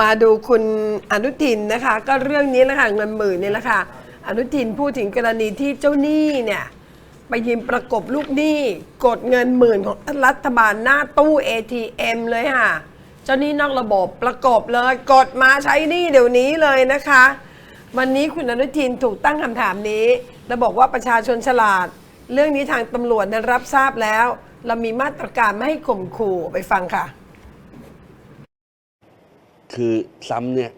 มาดูคุณอนุทินนะคะ ก็เรื่องนี้แหละค่ะเงินหมื่นนี่แหละค่ะอนุทินพูดถึงกรณีที่เจ้าหนี้เนี่ยไปยืมประกบลูกหนี้กดเงินหมื่นของรัฐบาลหน้าตู้ ATM เลยค่ะ เจ้าหนี้นอกระบบประกบเลยกดมาใช้หนี้เดี๋ยวนี้เลยนะคะ วันนี้คุณอนุทินถูกตั้งคำถามนี้และบอกว่าประชาชนฉลาด เรื่องนี้ทางตำรวจนั้นรับทราบแล้ว เรามีมาตรการไม่ให้ข่มขู่ไปฟังค่ะ คือซ้ำเนี่ย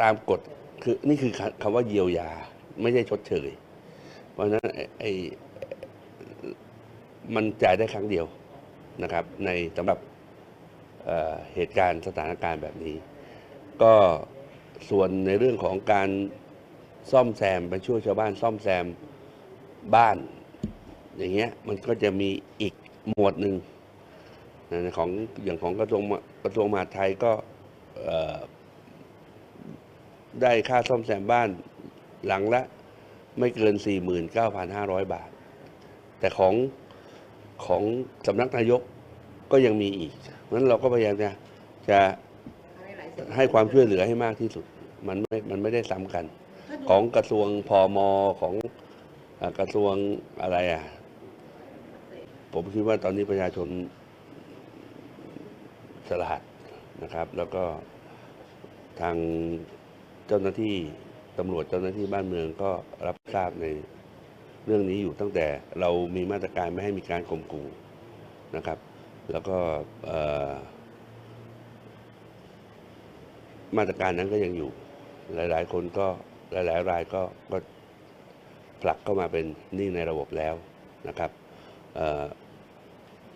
ตามกฎคือนี่คือคคำว่าเยียวยา ไม่ใช่ชดเชย เพราะฉะนั้นไอ้มันจ่ายได้ครั้งเดียวนะครับ ในสำหรับเเหตุการณ์สถานการณ์แบบนี้ ก็ส่วนในเรื่องของการซ่อมแซมไปช่วยชาวบ้าน ซ่อมแซมบ้าน อย่างเงี้ยมันก็จะมีอีกหมวดหนึ่ง นะของอย่างของกระทรวงกระทรวงมหาดไทยก็ได้ค่าซ่อมแซมบ้านหลังละไม่เกิน 49,500 บาท แต่ของของสำนักนายกก็ยังมีอีกเพราะนั้นเราก็พยายามจะจะให้ความช่วยเหลือให้มากที่สุด มันไม่ มันไม่ได้ซ้ำกัน ของกระทรวงพอมของอกระทรวงอะไรอะ ผมคิดว่าตอนนี้ประชาชน สลาดนะครับ แล้วก็ทางเจ้าหน้าที่ตำรวจเจ้าหน้าที่บ้านเมืองก็รับทราบในเรื่องนี้อยู่ตั้งแต่เรามีมาตรการไม่ให้มีการข่มขู่นะครับ แล้วก็มาตรการนั้นก็ยังอยู่ หลาย ๆ คนก็หลาย ๆ รายก็ก็ผลักเข้ามาเป็นหนี้ในระบบแล้วนะครับเ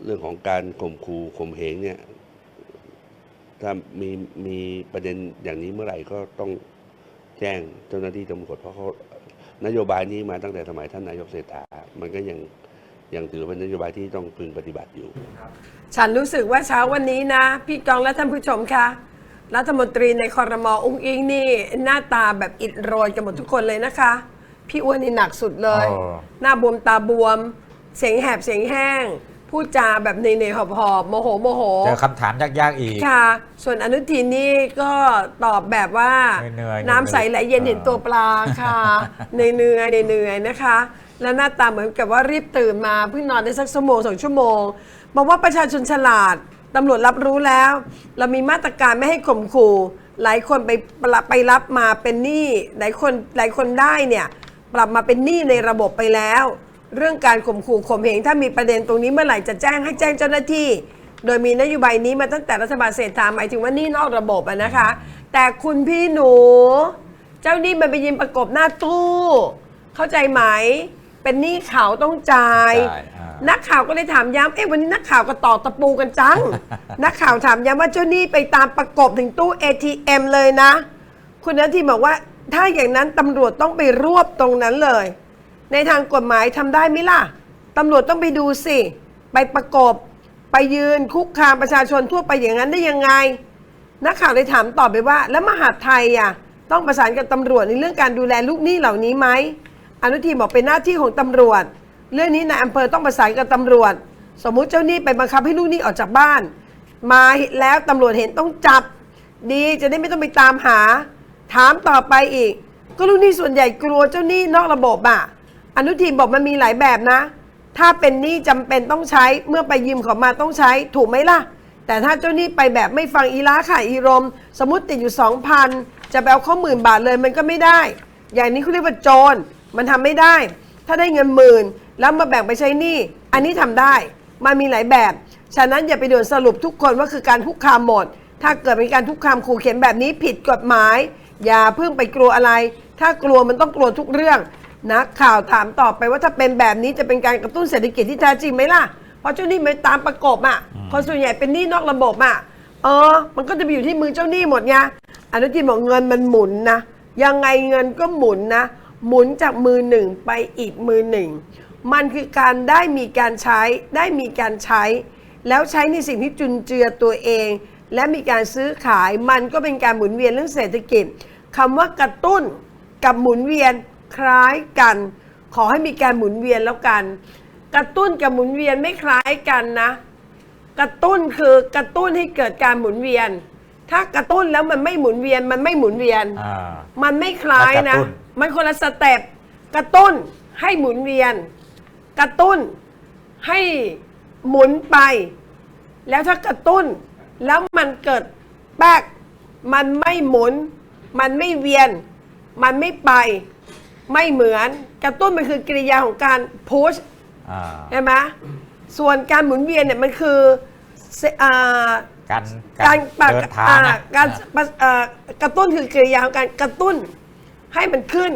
เรื่องของการข่มขู่ข่มเหงเนี่ย ถ้ามีมีประเด็นอย่างนี้เมื่อไหร่ก็ต้องแจ้งเจ้าหน้าที่ตำรวจเพราะเขานโยบายนี้มาตั้งแต่สมัยท่านนายกเศรษฐา มันก็ยังยังถือเป็นนโยบายที่ต้องพึงปฏิบัติอยู่ ฉันรู้สึกว่าเช้าวันนี้นะ พี่กองและท่านผู้ชมคะรัฐมนตรีในคอรมออุ้งอิงนี่ หน้าตาแบบอิดโรยกันหมดทุกคนเลยนะคะ พี่อ้วนนี่หนักสุดเลยอ๋อหน้าบวมตาบวม เสียงแหบเสียงแห้ง พูดจาแบบเหนื่อยๆหอบๆโมโหโมโหเจอคำถามยากๆอีกค่ะ ส่วนอนุทินนี่ก็ตอบแบบว่าเหนื่อยๆน้ำใสไหลเย็นเห็นตัวปลาค่ะเหนื่อยเหนื่อยเหนื่อยๆนะคะ แล้วหน้าตาเหมือนกับว่ารีบตื่นมาเพิ่งนอนได้สักชั่วโมงสองชั่วโมงบอกว่าประชาชนฉลาดตำรวจรับรู้แล้ว เรามีมาตรการไม่ให้ข่มขู่หลายคนไปไปรับมาเป็นหนี้หลายคนหลายคนได้เนี่ยปรับมาเป็นหนี้ในระบบไปแล้ว เรื่องการข่มขู่ข่มเหงถ้ามีประเด็นตรงนี้เมื่อไหร่จะแจ้งให้แจ้งเจ้าหน้าที่ โดยมีนโยบายนี้มาตั้งแต่รัฐบาลเศรษฐาหมายถึงว่าหนี่นอกระบบอะนะคะ แต่คุณพี่หนู เจ้าหนี้มันไปยืมประกบหน้าตู้ เข้าใจไหม เป็นหนี้เขาต้องจ่าย จ่ายอ่านักข่าวก็เลยถามย้ำเอ๊ะวันนี้นักข่าวก็ตอกตะปูกันจัง นักข่าวถามย้ำว่าเจ้าหนี้ไปตามประกบถึงตู้ ATM เลยนะ คุณนัททีบอกว่าถ้าอย่างนั้นตำรวจต้องไปรวบตรงนั้นเลย ในทางกฎหมายทำได้ไหมล่ะตำรวจต้องไปดูสิ ไปประกบ ไปยืนคุกคามประชาชนทั่วไปอย่างนั้นได้ยังไง นักข่าวเลยถามตอบไปว่า แล้วมหาดไทยอะต้องประสานกับตำรวจในเรื่องการดูแลลูกหนี้เหล่านี้ไหมอนุทินบอกเป็นหน้าที่ของตำรวจ เรื่องนี้นายอำเภอต้องประสานกับตำรวจ สมมุติเจ้าหนี้ไปบังคับให้ลูกหนี้ออกจากบ้าน มาแล้วตำรวจเห็นต้องจับ ดีจะได้ไม่ต้องไปตามหา ถามต่อไปอีก ก็ลูกหนี้ส่วนใหญ่กลัวเจ้าหนี้นอกระบบอะ อนุทินบอกมันมีหลายแบบนะ ถ้าเป็นหนี้จำเป็นต้องใช้เมื่อไปยืมเขามาต้องใช้ถูกไหมล่ะ แต่ถ้าเจ้าหนี้ไปแบบไม่ฟังอีล้าข่ายอีรม สมมติติดอยู่สองพันจะไปเอาเข้าหมื่นบาทเลยมันก็ไม่ได้ อย่างนี้เขาเรียกว่าโจรมันทำไม่ได้ ถ้าได้เงินหมื่นแล้วมาแบ่งไปใช้หนี้อันนี้ทำได้มันมีหลายแบบ ฉะนั้นอย่าไปด่วนสรุปทุกคนว่าคือการคุกคามหมด ถ้าเกิดเป็นการคุกคามขู่เข็นแบบนี้ผิดกฎหมาย อย่าเพิ่งไปกลัวอะไร ถ้ากลัวมันต้องกลัวทุกเรื่อง นักข่าวถามต่อไปว่าถ้าเป็นแบบนี้จะเป็นการกระตุ้นเศรษฐกิจที่แท้จริงไหมล่ะ เพราะเจ้าหนี้มันตามประกบอะคนส่วนใหญ่เป็นหนี้นอกระบบอะเออ มันก็จะไปอยู่ที่มือเจ้าหนี้หมดไงอนุทินบอกเงินมันหมุนนะยังไงเงินก็หมุนนะ หมุนจากมือหนึ่งไปอีกมือหนึ่งมันคือการได้มีการใช้ได้มีการใช้ แล้วใช้ในสิ่งที่จุนเจือตัวเอง และมีการซื้อขายมันก็เป็นการหมุนเวียนเรื่องเศรษฐกิจคำว่ากระตุ้นกับหมุนเวียน คล้ายกัน ขอให้มีการหมุนเวียนแล้วกัน กระตุ้นกับหมุนเวียนไม่คล้ายกันนะ กระตุ้นคือกระตุ้นให้เกิดการหมุนเวียน ถ้ากระตุ้นแล้วมันไม่หมุนเวียนมันไม่หมุนเวียน อ่า มันไม่คล้ายแล้วกนะระตุ้น มันคนละสเต็ปกระตุ้นให้หมุนเวียน กระตุ้นให้หมุนไป แล้วถ้ากระตุ้นแล้วมันเกิดแป๊กมันไม่หมุน มันไม่เวียน มันไม่ไป ไม่เหมือนกระตุ้นมันคือกริยาของการพุชอ่าใช่ไหมส่วนการหมุนเวียนเนี่ยมันคือเซอ่าการการปะเดินทางอ่าอะการปะเอ่อกระตุ้นคือกริยาของการกระตุ้นให้มันขึ้น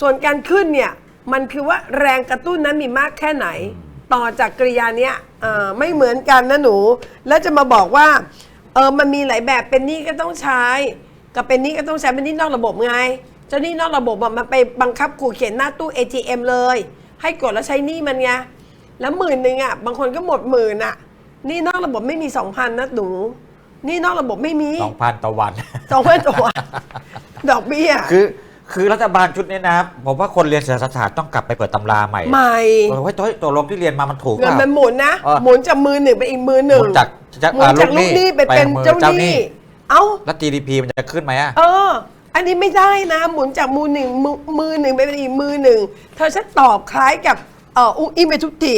ส่วนการขึ้นเนี่ยมันคือว่าแรงกระตุ้นนั้นมีมากแค่ไหน ต่อจากกริยาเนี้ยอ่าไม่เหมือนกันนะหนู แล้วจะมาบอกว่าเออมันมีหลายแบบเป็นหนี้ก็ต้องใช้กับเป็นหนี้ก็ต้องใช้เป็นหนี้นอกระบบไงเจ้าหนี้นอกระบบอะมันไปบังคับขู่เขียนหน้าตู้ ATM เลย ให้กดแล้วใช้หนี้มันไงแล้วหมื่นหนึ่งอะบางคนก็หมดหมื่นอะหนี่นอกระบบไม่มีสองพันนะหนูหนี่นอกระบบไม่มีสองพันต่อวัน สองพันตัวดอกเบี้ย คือคือรัฐบาลชุดนี้นะครับผมว่าคนเรียนเศรษฐศาสตร์ต้องกลับไปเปิดตำราใหม่ใหม่เออว่าตัวลงที่เรียนมามันถูกเงินปล่ามันหมุนนะเออหมุนจากมือหนึ่งไปอีกมือหนึ่งหมุนจากจากหมุนจากอ่าลูลูกกหหนี้นี้ไปไปเป็นมือเจ้าเจ้าหหนี้นี้เอ้าแล้ว GDP มันจะขึ้นไหมอะเออ อันนี้ไม่ได้นะ หมุนจากมือหนึ่งมือมือหนึ่งไปเป็นอีกมือหนึ่ง เธอฉันตอบคล้ายกับเอออุ้งอิงไปทุกที